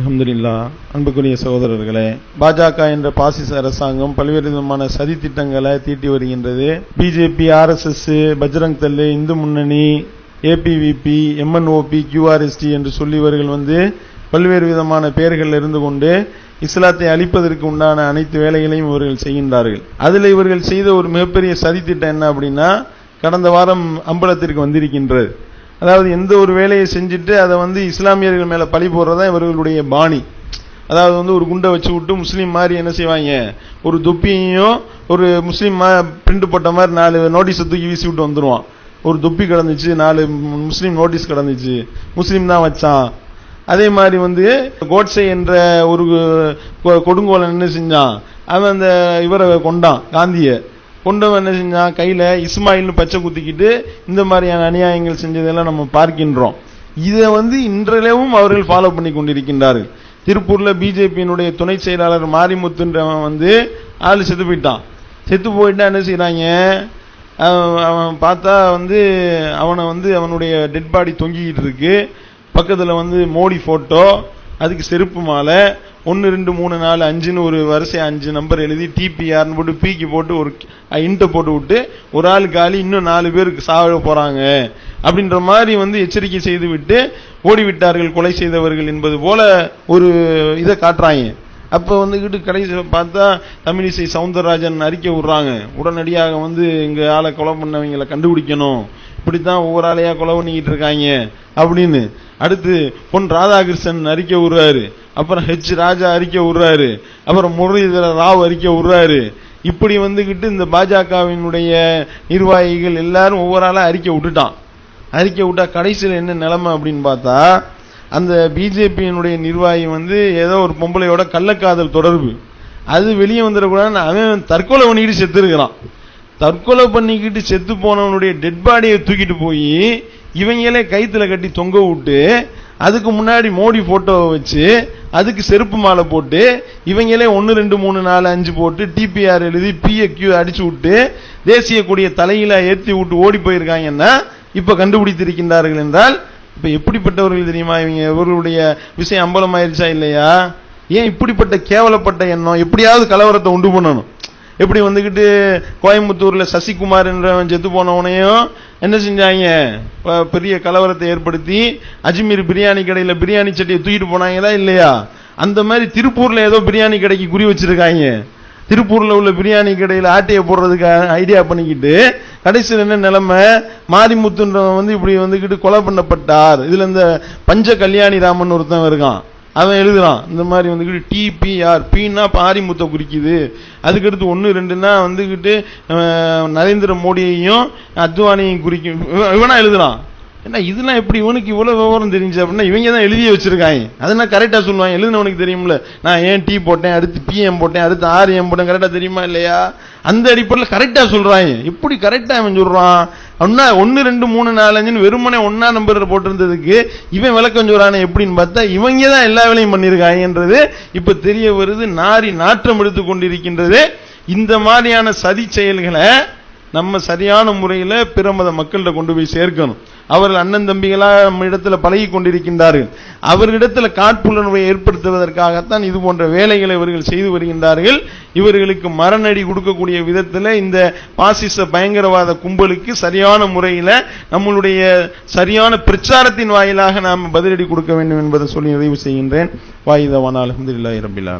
அஹமதுல்லா அன்புக்குரிய சகோதரர்களே பாஜக என்ற பாசிச அரசாங்கம் பல்வேறு விதமான சதி திட்டங்களை தீட்டி வருகின்றது. BJP RSS Bajrang Dal Hindu Munnani ABVP MNOP QRST என்று சொல்லி இவர்கள் வந்து பல்வேறு விதமான பெயர்கள் இருந்து கொண்டு இஸ்லாத்தை அழிப்பதற்கு உண்டான அனைத்து வேலைகளையும் இவர்கள் செய்கின்றார்கள். அதில் இவர்கள் செய்த ஒரு மிகப்பெரிய சதி திட்டம் என்ன அப்படின்னா கடந்த வாரம் அம்பலத்திற்கு வந்திருக்கின்றது. அதாவது எந்த ஒரு வேலையை செஞ்சுட்டு அதை வந்து இஸ்லாமியர்கள் மேலே பழி போடுறதா இவர்களுடைய பாணி. அதாவது வந்து ஒரு குண்டை வச்சு விட்டு முஸ்லீம் மாதிரி என்ன செய்வாங்க? ஒரு தொப்பியையும் ஒரு முஸ்லீம் பிரிண்ட் போட்ட மாதிரி நாலு நோட்டீஸை தூக்கி வீசி விட்டு வந்துருவான். ஒரு தொப்பி கிடந்துச்சு நாலு முஸ்லீம் நோட்டீஸ் கிடந்துச்சு. முஸ்லீம் தான் வச்சான். அதே மாதிரி வந்து கோட்ஸே என்ற ஒரு கொ- கொடுங்கோலன் என்ன செஞ்சான்? அவன் அந்த இவரை கொண்டான் காந்தியை. கொண்டவன் என்ன செஞ்சான்? கையில் இஸ்மாயில்னு பச்சை குத்திக்கிட்டு இந்த மாதிரியான அநியாயங்கள் செஞ்சதெல்லாம் நம்ம பார்க்கின்றோம். இதை வந்து இன்றளவும் அவர்கள் ஃபாலோ பண்ணி கொண்டிருக்கின்றார்கள். திருப்பூரில் பிஜேபியினுடைய துணை செயலாளர் மாரிமுத்துன்றவன் வந்து ஆள் செத்து போயிட்டான். செத்து போயிட்டா என்ன செய்கிறாங்க அவன் பார்த்தா வந்து அவனை வந்து அவனுடைய டெட் பாடி தொங்கிக்கிட்டு இருக்கு. பக்கத்தில் வந்து மோடி ஃபோட்டோ அதுக்கு செருப்பு மாலை ஒன்று ரெண்டு மூணு நாலு அஞ்சுன்னு ஒரு வரிசை அஞ்சு நம்பர் எழுதி டிபிஆர்னு போட்டு பீக்கி போட்டு ஒரு இன்ட்டை போட்டு விட்டு ஒரு ஆள் காலி இன்னும் நாலு பேருக்கு சாக போகிறாங்க அப்படின்ற மாதிரி வந்து எச்சரிக்கை செய்து விட்டு ஓடிவிட்டார்கள் கொலை செய்தவர்கள் என்பது போல ஒரு இதை காட்டுறாங்க. அப்போ வந்துக்கிட்டு கடைசி பார்த்தா தமிழிசை சவுந்தரராஜன் அறிக்கை விடுறாங்க. உடனடியாக வந்து எங்கள் ஆளை கொலை பண்ணவங்களை கண்டுபிடிக்கணும். இப்படித்தான் ஒவ்வொரு ஆளையாக கொலை பண்ணிக்கிட்டு இருக்காங்க. அப்படின்னு. அடுத்து பொன் ராதாகிருஷ்ணன் அறிக்கை விடுறாரு. அப்புறம் ஹெச் ராஜா அறிக்கை விடுறாரு. அப்புறம் முரளிதர ராவ் அறிக்கை விடுறாரு. இப்படி வந்துக்கிட்டு இந்த பாஜகவினுடைய நிர்வாகிகள் எல்லாரும் ஒவ்வொரு ஆளாக அறிக்கை விட்டுட்டான். அறிக்கை விட்டா கடைசியில் என்ன நிலைமை அப்படின்னு பார்த்தா அந்த பிஜேபியினுடைய நிர்வாகி வந்து ஏதோ ஒரு பொம்பளையோட கள்ளக்காதல் தொடர்பு. அது வெளியே வந்துடக்கூடாதுன்னு அவன் தற்கொலை பண்ணிக்கிட்டு செத்துருக்கிறான். தற்கொலை பண்ணிக்கிட்டு செத்து போனவனுடைய டெட் பாடியை தூக்கிட்டு போய் இவங்களே கைத்தில் கட்டி தொங்க விட்டு அதுக்கு முன்னாடி மோடி ஃபோட்டோவை வச்சு அதுக்கு செருப்பு மாலை போட்டு இவங்களே ஒன்று ரெண்டு மூணு நாலு அஞ்சு போட்டு டிபிஆர் எழுதி பிஏக்யூ அடிச்சு விட்டு தேசிய கொடிய தலையில ஏற்றி விட்டு ஓடி போயிருக்காங்கன்னா இப்ப கண்டுபிடித்திருக்கின்றார்கள் என்றால் இப்ப எப்படிப்பட்டவர்கள் தெரியுமா இவங்க? இவர்களுடைய விஷயம் அம்பலமாயிருச்சா இல்லையா? ஏன் இப்படிப்பட்ட கேவலப்பட்ட எண்ணம்? எப்படியாவது கலவரத்தை உண்டு பண்ணணும். எப்படி வந்துக்கிட்டு கோயம்புத்தூர்ல சசிகுமார் என்றவன் செத்து போனவனையும் என்ன செஞ்சாங்க? பெரிய கலவரத்தை ஏற்படுத்தி அஜ்மீர் பிரியாணி கடையில் பிரியாணி சட்டியை தூக்கிட்டு போனாங்களா இல்லையா? அந்த மாதிரி திருப்பூரில் ஏதோ பிரியாணி கடைக்கு குறி வச்சிருக்காங்க. திருப்பூரில் உள்ள பிரியாணி கடையில் ஆட்டையை போடுறதுக்காக ஐடியா பண்ணிக்கிட்டு கடைசியில் என்ன நிலைமை? மாரிமுத்துன்றவன் வந்து இப்படி வந்துக்கிட்டு கொலை பண்ணப்பட்டார். இதில் இந்த பஞ்ச கல்யாணி ராமன் ஒருத்தன் இருக்கான். அவன் எழுதுறான். இந்த மாதிரி வந்துக்கிட்டு டிபிஆர் பீனா பாரிமுத்தை குறிக்குது. அதுக்கடுத்து ஒன்று ரெண்டுன்னா வந்துக்கிட்டு நரேந்திர மோடியையும் அத்வானியையும் குறிக்கும். இவனா எழுதுறான். என்ன இதெல்லாம் எப்படி இவனுக்கு இவ்வளோ விவரம் தெரிஞ்சு அப்படின்னா இவங்க தான் எழுதி வச்சிருக்காங்க. அதெல்லாம் கரெக்டாக சொல்லுவாங்க. எழுதுனவனுக்கு தெரியும்ல. நான் ஏன் டி போட்டேன் அடுத்து பிஎம் போட்டேன் அடுத்து ஆர்எம் போட்டேன் கரெக்டாக தெரியுமா இல்லையா? அந்த அடிப்படையில் கரெக்டாக சொல்கிறாங்க எப்படி கரெக்டாக அவன் சொல்கிறான் அப்படின்னா ஒன்று ரெண்டு மூணு நாலஞ்சுன்னு வெறுமனே ஒன்றா நம்பர் போட்டிருந்ததுக்கு இவன் விளக்கம் சொல்கிறானே எப்படின்னு பார்த்தா இவங்க தான் எல்லா வேலையும் பண்ணியிருக்காங்கன்றது இப்போ தெரிய வருது நாரி நாற்றம் எடுத்து கொண்டிருக்கின்றது. இந்த மாதிரியான சதி செயல்களை நம்ம சரியான முறையில் பிற மத மக்கள்கிட்ட கொண்டு போய் சேர்க்கணும். அவர்கள் அண்ணன் தம்பிகளாக நம்ம இடத்துல பழகி கொண்டிருக்கின்றார்கள். அவர்களிடத்தில் காட்புலர்வை ஏற்படுத்துவதற்காகத்தான் இது போன்ற வேலைகளை இவர்கள் செய்து வருகின்றார்கள். இவர்களுக்கு மரணடி கொடுக்கக்கூடிய விதத்தில் இந்த பாசிச பயங்கரவாத கும்பலுக்கு சரியான முறையில் நம்மளுடைய சரியான பிரச்சாரத்தின் வாயிலாக நாம் பதிலடி கொடுக்க வேண்டும் என்பதை சொல்லி நிறைவு செய்கின்றேன். வாயுதவான அலமதுல்லாஹி ரபில்